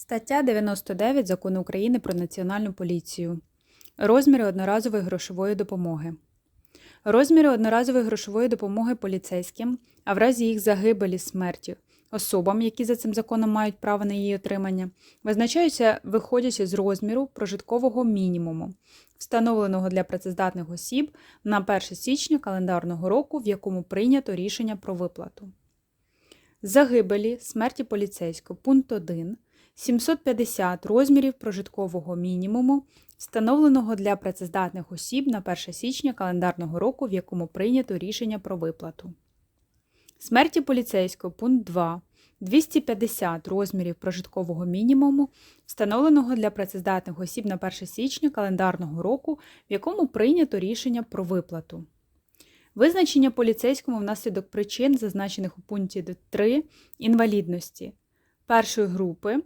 Стаття 99 Закону України про Національну поліцію. Розміри одноразової грошової допомоги. Розміри одноразової грошової допомоги поліцейським, а в разі їх загибелі смерті особам, які за цим законом мають право на її отримання, визначаються виходячи з розміру прожиткового мінімуму, встановленого для працездатних осіб на 1 січня календарного року, в якому прийнято рішення про виплату. Загибелі смерті поліцейського пункт 1 750 розмірів прожиткового мінімуму, встановленого для працездатних осіб на 1 січня календарного року, в якому прийнято рішення про виплату. Смерті поліцейського пункт 2 250 розмірів прожиткового мінімуму, встановленого для працездатних осіб на 1 січня календарного року, в якому прийнято рішення про виплату. Визначення поліцейському внаслідок причин, зазначених у пункті 3 інвалідності першої групи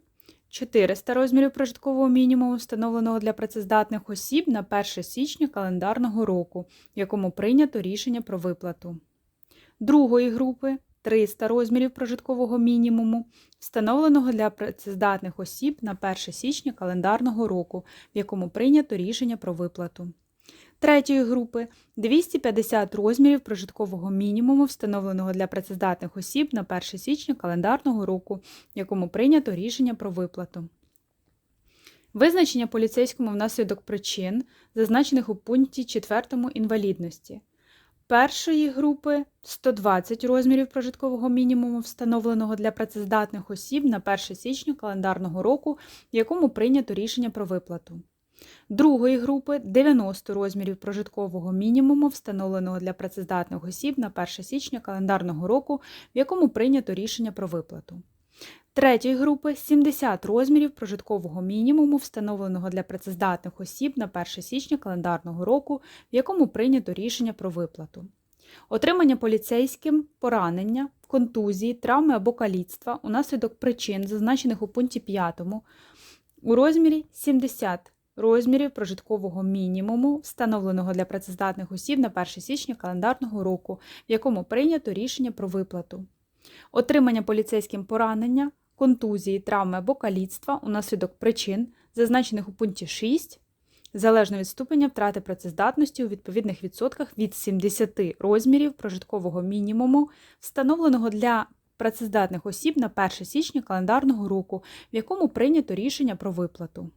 400 розмірів прожиткового мінімуму, встановленого для працездатних осіб на 1 січня календарного року, в якому прийнято рішення про виплату. Другої групи 300 розмірів прожиткового мінімуму, встановленого для працездатних осіб на 1 січня календарного року, в якому прийнято рішення про виплату. Третьої групи 250 розмірів прожиткового мінімуму, встановленого для працездатних осіб на 1 січня календарного року, якому прийнято рішення про виплату. Визначення поліцейському внаслідок причин, зазначених у пункті 4 інвалідності. Першої групи 120 розмірів прожиткового мінімуму, встановленого для працездатних осіб на 1 січня календарного року, якому прийнято рішення про виплату. Другої групи 90 розмірів прожиткового мінімуму, встановленого для працездатних осіб на 1 січня календарного року, в якому прийнято рішення про виплату. Третьої групи 70 розмірів прожиткового мінімуму, встановленого для працездатних осіб на 1 січня календарного року, в якому прийнято рішення про виплату. Отримання поліцейським поранення, контузії, травми або каліцтва унаслідок причин, зазначених у пункті 5, у розмірі 70 розмірів прожиткового мінімуму, встановленого для працездатних осіб на 1 січня календарного року, в якому прийнято рішення про виплату. Отримання поліцейським поранення, контузії, травми або каліцтва унаслідок причин, зазначених у пункті 6, залежно від ступеня втрати працездатності у відповідних відсотках від 70 розмірів прожиткового мінімуму, встановленого для працездатних осіб на 1 січня календарного року, в якому прийнято рішення про виплату.